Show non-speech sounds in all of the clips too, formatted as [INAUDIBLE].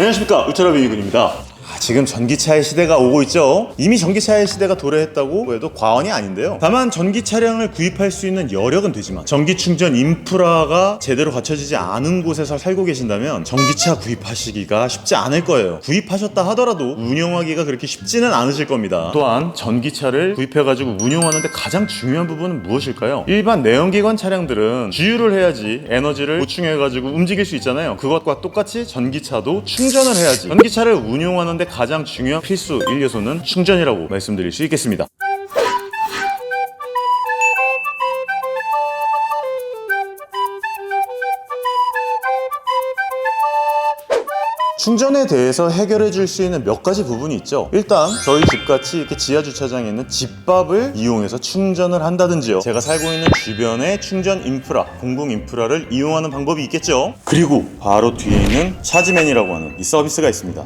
안녕하십니까. 울트라비 이군입니다. 아, 지금 전기차의 시대가 오고 있죠. 이미 전기차의 시대가 도래했다고 해도 과언이 아닌데요. 다만 전기 차량을 구입할 수 있는 여력은 되지만 전기 충전 인프라가 제대로 갖춰지지 않은 곳에서 살고 계신다면 전기차 구입하시기가 쉽지 않을 거예요. 구입하셨다 하더라도 운영하기가 그렇게 쉽지는 않으실 겁니다. 또한 전기차를 구입해가지고 운용하는데 가장 중요한 부분은 무엇일까요? 일반 내연기관 차량들은 주유를 해야지 에너지를 보충해가지고 움직일 수 있잖아요. 그것과 똑같이 전기차도 충전을 해야지. 전기차를 운용하는데 가장 중요한 필수 1 요소는 충전이라고 말씀드릴 수 있겠습니다 충전에 대해서 해결해 줄 수 있는 몇 가지 부분이 있죠. 일단 저희 집같이 이렇게 지하 주차장에 있는 집밥을 이용해서 충전을 한다든지요. 제가 살고 있는 주변의 충전 인프라, 공공 인프라를 이용하는 방법이 있겠죠. 그리고 바로 뒤에 있는 차지맨이라고 하는 이 서비스가 있습니다.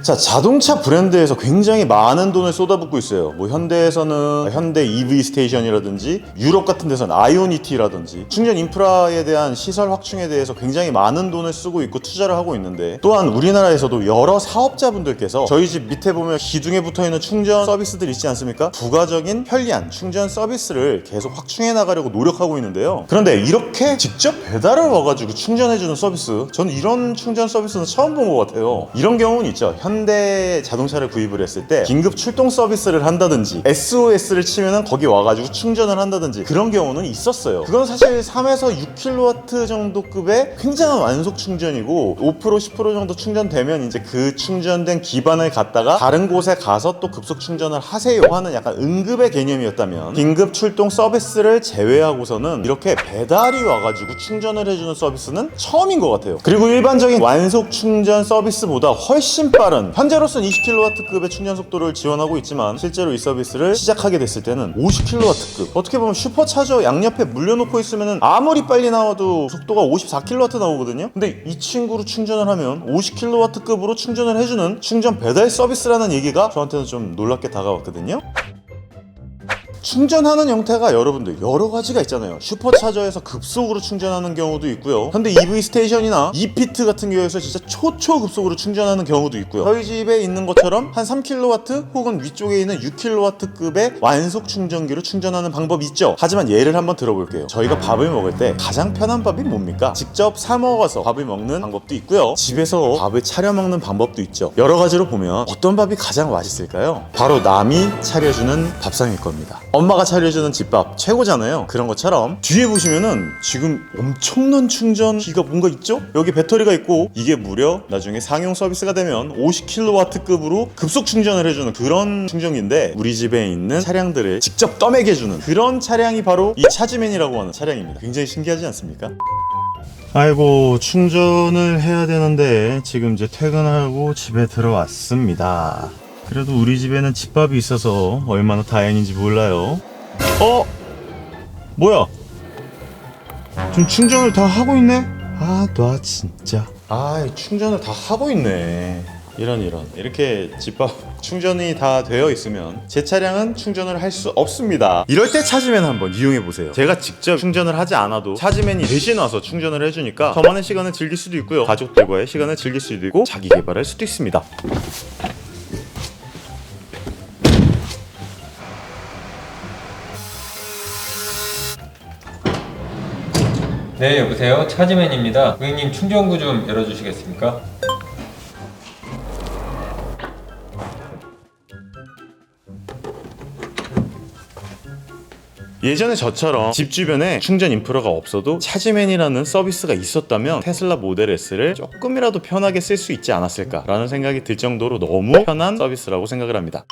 자, 자동차 브랜드에서 굉장히 많은 돈을 쏟아붓고 있어요. 뭐 현대에서는 현대 EV 스테이션이라든지 유럽 같은 데서는 아이오니티라든지 충전 인프라에 대한 시설 확충에 대해서 굉장히 많은 돈을 쓰고 있고 투자를 하고 있는데 또한 우리나라에서도 여러 사업자분들께서 저희 집 밑에 보면 기둥에 붙어 있는 충전 서비스들 있지 않습니까? 부가적인 편리한 충전 서비스를 계속 확충해 나가려고 노력하고 있는데요. 그런데 이렇게 직접 배달을 와가지고 충전해주는 서비스, 저는 이런 충전 서비스는 처음 본 것 같아요. 이런 경우는 있죠. 현대 자동차를 구입을 했을 때 긴급 출동 서비스를 한다든지 SOS를 치면은 거기 와가지고 충전을 한다든지 그런 경우는 있었어요. 그건 사실 3에서 6kW 정도 급의 굉장한 완속 충전이고 5% 10% 정도 충전되면 이제 그 충전된 기반을 갖다가 다른 곳에 가서 또 급속 충전을 하세요 하는 약간 응급의 개념이었다면 긴급 출동 서비스를 제외하고서는 이렇게 배달이 와가지고 충전을 해주는 서비스는 처음인 것 같아요. 그리고 일반적인 완속 충전 서비스보다 훨씬 빠른 현재로서는 20kW급의 충전 속도를 지원하고 있지만 실제로 이 서비스를 시작하게 됐을 때는 50kW급. 어떻게 보면 슈퍼차저 양옆에 물려놓고 있으면 아무리 빨리 나와도 속도가 54kW 나오거든요. 근데 이 친구로 충전을 하면 50kW급으로 충전을 해주는 충전 배달 서비스라는 얘기가 저한테는 좀 놀랍게 다가왔거든요 충전하는 형태가 여러분들 여러 가지가 있잖아요. 슈퍼차저에서 급속으로 충전하는 경우도 있고요. 현대 EV 스테이션이나 이피트 같은 경우에서 진짜 초초 급속으로 충전하는 경우도 있고요. 저희 집에 있는 것처럼 한 3kW 혹은 위쪽에 있는 6kW급의 완속 충전기로 충전하는 방법이 있죠. 하지만 예를 한번 들어볼게요. 저희가 밥을 먹을 때 가장 편한 밥이 뭡니까? 직접 사 먹어서 밥을 먹는 방법도 있고요. 집에서 밥을 차려 먹는 방법도 있죠. 여러 가지로 보면 어떤 밥이 가장 맛있을까요? 바로 남이 차려주는 밥상일 겁니다. 엄마가 차려주는 집밥 최고잖아요. 그런 것처럼 뒤에 보시면은 지금 엄청난 충전기가 뭔가 있죠? 여기 배터리가 있고 이게 무려 나중에 상용 서비스가 되면 50kW급으로 급속 충전을 해주는 그런 충전기인데 우리 집에 있는 차량들을 직접 떠먹여주는 그런 차량이 바로 이 차지맨이라고 하는 차량입니다. 굉장히 신기하지 않습니까? 아이고 충전을 해야 되는데 지금 이제 퇴근하고 집에 들어왔습니다. 그래도 우리 집에는 집밥이 있어서 얼마나 다행인지 몰라요. 어? 뭐야? 좀 충전을 다 하고 있네? 아, 나 진짜. 아, 충전을 다 하고 있네. 이런 이런 이렇게 집밥 [LAUGHS] 충전이 다 되어 있으면 제 차량은 충전을 할 수 없습니다 이럴 때 차지맨 한번 이용해 보세요 제가 직접 충전을 하지 않아도 차지맨이 대신 와서 충전을 해주니까 저만의 시간을 즐길 수도 있고요 가족들과의 시간을 즐길 수도 있고 자기 개발할 수도 있습니다 네, 여보세요. 차지맨입니다. 고객님 충전구 좀 열어주시겠습니까? 예전에 저처럼 집 주변에 충전 인프라가 없어도 차지맨이라는 서비스가 있었다면 테슬라 모델 S를 조금이라도 편하게 쓸 수 있지 않았을까라는 생각이 들 정도로 너무 편한 서비스라고 생각을 합니다.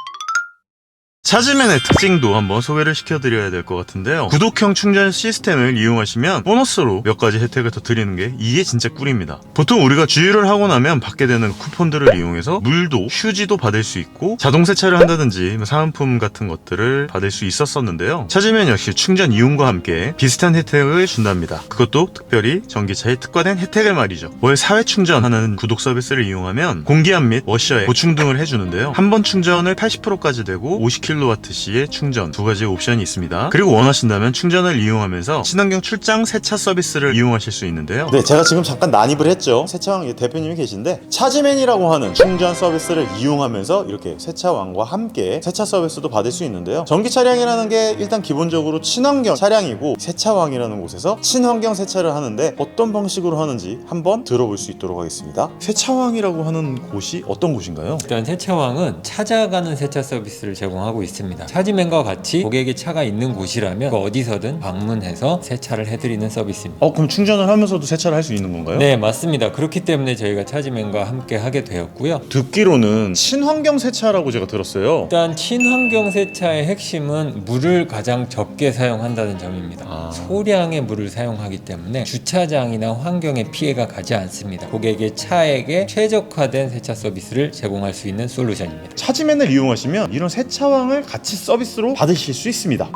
차지맨의 특징도 한번 소개를 시켜드려야 될 것 같은데요. 구독형 충전 시스템을 이용하시면 보너스로 몇 가지 혜택을 더 드리는 게 이게 진짜 꿀입니다. 보통 우리가 주유를 하고 나면 받게 되는 쿠폰들을 이용해서 물도 휴지도 받을 수 있고 자동 세차를 한다든지 뭐 사은품 같은 것들을 받을 수 있었었는데요. 차지맨 역시 충전 이용과 함께 비슷한 혜택을 준답니다. 그것도 특별히 전기차에 특화된 혜택을 말이죠. 월 4회 충전하는 구독 서비스를 이용하면 공기압 및 워셔에 보충 등을 해주는데요. 한 번 충전을 80%까지 되고 50km 20kWh의 충전 두 가지 옵션이 있습니다. 그리고 원하신다면 충전을 이용하면서 친환경 출장 세차 서비스를 이용하실 수 있는데요. 네, 제가 지금 잠깐 난입을 했죠. 세차왕 대표님이 계신데 차지맨이라고 하는 충전 서비스를 이용하면서 이렇게 세차왕과 함께 세차 서비스도 받을 수 있는데요. 전기 차량이라는 게 일단 기본적으로 친환경 차량이고 세차왕이라는 곳에서 친환경 세차를 하는데 어떤 방식으로 하는지 한번 들어볼 수 있도록 하겠습니다. 세차왕이라고 하는 곳이 어떤 곳인가요? 일단 세차왕은 찾아가는 세차 서비스를 제공하고 있습니다. 차지맨과 같이 고객의 차가 있는 곳이라면 그 어디서든 방문해서 세차를 해드리는 서비스입니다. 어 그럼 충전을 하면서도 세차를 할 수 있는 건가요? 네, 맞습니다. 그렇기 때문에 저희가 차지맨과 함께 하게 되었고요. 듣기로는 친환경 세차라고 제가 들었어요. 일단 친환경 세차의 핵심은 물을 가장 적게 사용한다는 점입니다. 아. 소량의 물을 사용하기 때문에 주차장이나 환경에 피해가 가지 않습니다. 고객의 차에게 최적화된 세차 서비스를 제공할 수 있는 솔루션입니다. 차지맨을 이용하시면 이런 세차왕을 같이 서비스로 받으실 수 있습니다.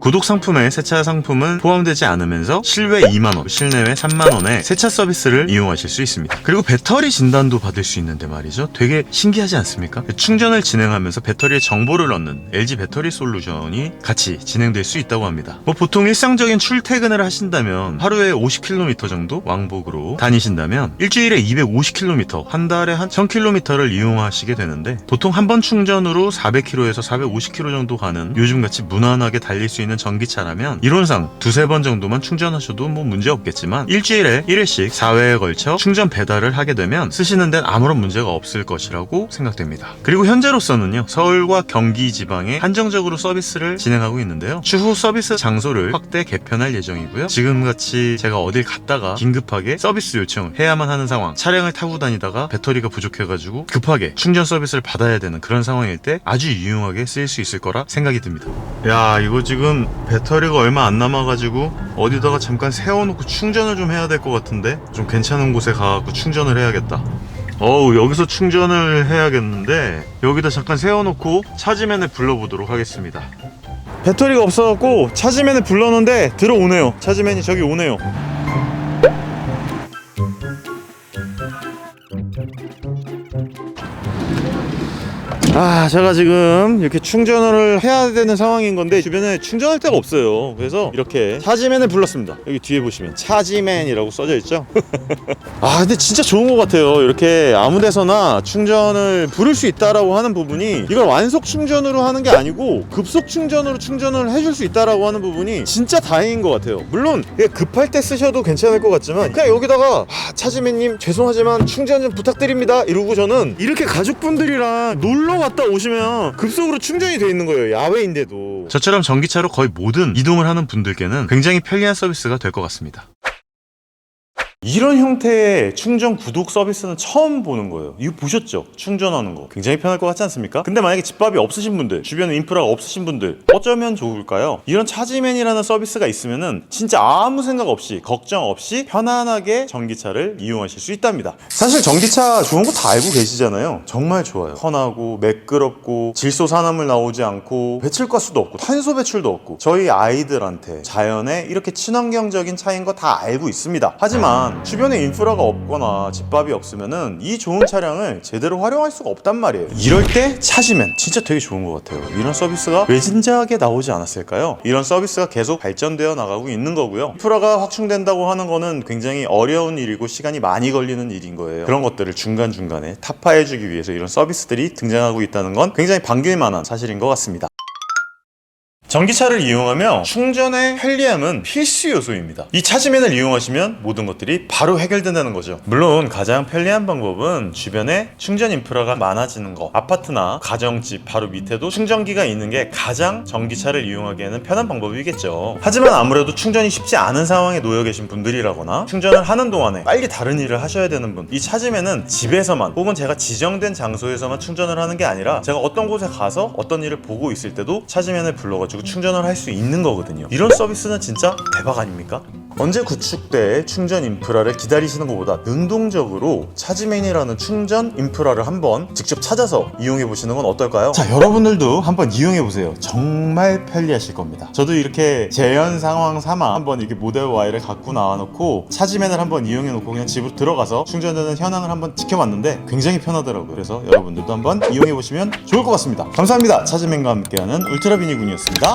구독 상품에 세차 상품은 포함되지 않으면서 실외 2만원, 실내외 3만원의 세차 서비스를 이용하실 수 있습니다. 그리고 배터리 진단도 받을 수 있는데 말이죠. 되게 신기하지 않습니까? 충전을 진행하면서 배터리에 정보를 넣는 LG 배터리 솔루션이 같이 진행될 수 있다고 합니다. 뭐 보통 일상적인 출퇴근을 하신다면 하루에 50km 정도 왕복으로 다니신다면 일주일에 250km, 한 달에 한 1000km를 이용하시게 되는데 보통 한 번 충전으로 400km에서 450km 정도 가는 요즘같이 무난하게 달릴 수 있는 전기차라면 이론상 두세 번 정도만 충전하셔도 뭐 문제 없겠지만 일주일에 1회씩 4회에 걸쳐 충전 배달을 하게 되면 쓰시는 데는 아무런 문제가 없을 것이라고 생각됩니다. 그리고 현재로서는요 서울과 경기 지방에 한정적으로 서비스를 진행하고 있는데요. 추후 서비스 장소를 확대 개편할 예정이고요. 지금같이 제가 어딜 갔다가 긴급하게 서비스 요청을 해야만 하는 상황 차량을 타고 다니다가 배터리가 부족해가지고 급하게 충전 서비스를 받아야 되는 그런 상황일 때 아주 유용하게 쓰일 수 있을 거라 생각이 듭니다. 야 이거 지금 배터리가 얼마 안 남아가지고 어디다가 잠깐 세워놓고 충전을 좀 해야 될 것 같은데? 좀 괜찮은 곳에 가갖고 충전을 해야겠다. 어우 여기서 충전을 해야겠는데 여기다 잠깐 세워놓고 차지맨을 불러보도록 하겠습니다. 배터리가 없어갖고 차지맨을 불렀는데 들어오네요. 차지맨이 저기 오네요 아 제가 지금 이렇게 충전을 해야 되는 상황인 건데 주변에 충전할 데가 없어요. 그래서 이렇게 차지맨을 불렀습니다. 여기 뒤에 보시면 차지맨이라고 써져 있죠? [LAUGHS] 아 근데 진짜 좋은 것 같아요. 이렇게 아무 데서나 충전을 부를 수 있다라고 하는 부분이 이걸 완속 충전으로 하는 게 아니고 급속 충전으로 충전을 해줄 수 있다라고 하는 부분이 진짜 다행인 것 같아요. 물론 급할 때 쓰셔도 괜찮을 것 같지만 그냥 여기다가 아, 차지맨님 죄송하지만 충전 좀 부탁드립니다. 이러고 저는 이렇게 가족분들이랑 놀러 갔다 오시면 급속으로 충전이 돼 있는 거예요 야외인데도. 저처럼 전기차로 거의 모든 이동을 하는 분들께는 굉장히 편리한 서비스가 될 것 같습니다 이런 형태의 충전 구독 서비스는 처음 보는 거예요. 이거 보셨죠? 충전하는 거. 굉장히 편할 것 같지 않습니까? 근데 만약에 집밥이 없으신 분들, 주변에 인프라가 없으신 분들, 어쩌면 좋을까요? 이런 차지맨이라는 서비스가 있으면은 진짜 아무 생각 없이, 걱정 없이 편안하게 전기차를 이용하실 수 있답니다. 사실 전기차 좋은 거 다 알고 계시잖아요. 정말 좋아요. 편하고, 매끄럽고, 질소 산화물 나오지 않고, 배출가스도 없고, 탄소 배출도 없고, 저희 아이들한테 자연에 이렇게 친환경적인 차인 거 다 알고 있습니다. 하지만 주변에 인프라가 없거나 집밥이 없으면은 이 좋은 차량을 제대로 활용할 수가 없단 말이에요. 이럴 때 차지면 진짜 되게 좋은 것 같아요. 이런 서비스가 왜 진작에 나오지 않았을까요? 이런 서비스가 계속 발전되어 나가고 있는 거고요. 인프라가 확충된다고 하는 거는 굉장히 어려운 일이고 시간이 많이 걸리는 일인 거예요. 그런 것들을 중간중간에 타파해주기 위해서 이런 서비스들이 등장하고 있다는 건 굉장히 반길 만한 사실인 것 같습니다. 전기차를 이용하며 충전의 편리함은 필수 요소입니다. 이 차지맨을 이용하시면 모든 것들이 바로 해결된다는 거죠. 물론 가장 편리한 방법은 주변에 충전 인프라가 많아지는 거. 아파트나 가정집 바로 밑에도 충전기가 있는 게 가장 전기차를 이용하기에는 편한 방법이겠죠. 하지만 아무래도 충전이 쉽지 않은 상황에 놓여 계신 분들이라거나 충전을 하는 동안에 빨리 다른 일을 하셔야 되는 분. 이 차지맨은 집에서만 혹은 제가 지정된 장소에서만 충전을 하는 게 아니라 제가 어떤 곳에 가서 어떤 일을 보고 있을 때도 차지맨을 불러가지고 충전을 할 수 있는 거거든요. 이런 서비스는 진짜 대박 아닙니까? 언제 구축돼 충전 인프라를 기다리시는 것보다 능동적으로 차지맨이라는 충전 인프라를 한번 직접 찾아서 이용해 보시는 건 어떨까요? 자, 여러분들도 한번 이용해 보세요. 정말 편리하실 겁니다. 저도 이렇게 재현 상황 삼아 한번 이렇게 모델 Y를 갖고 나와 놓고 차지맨을 한번 이용해 놓고 그냥 집으로 들어가서 충전되는 현황을 한번 지켜봤는데 굉장히 편하더라고요. 그래서 여러분들도 한번 이용해 보시면 좋을 것 같습니다. 감사합니다. 차지맨과 함께하는 울트라비니군이었습니다.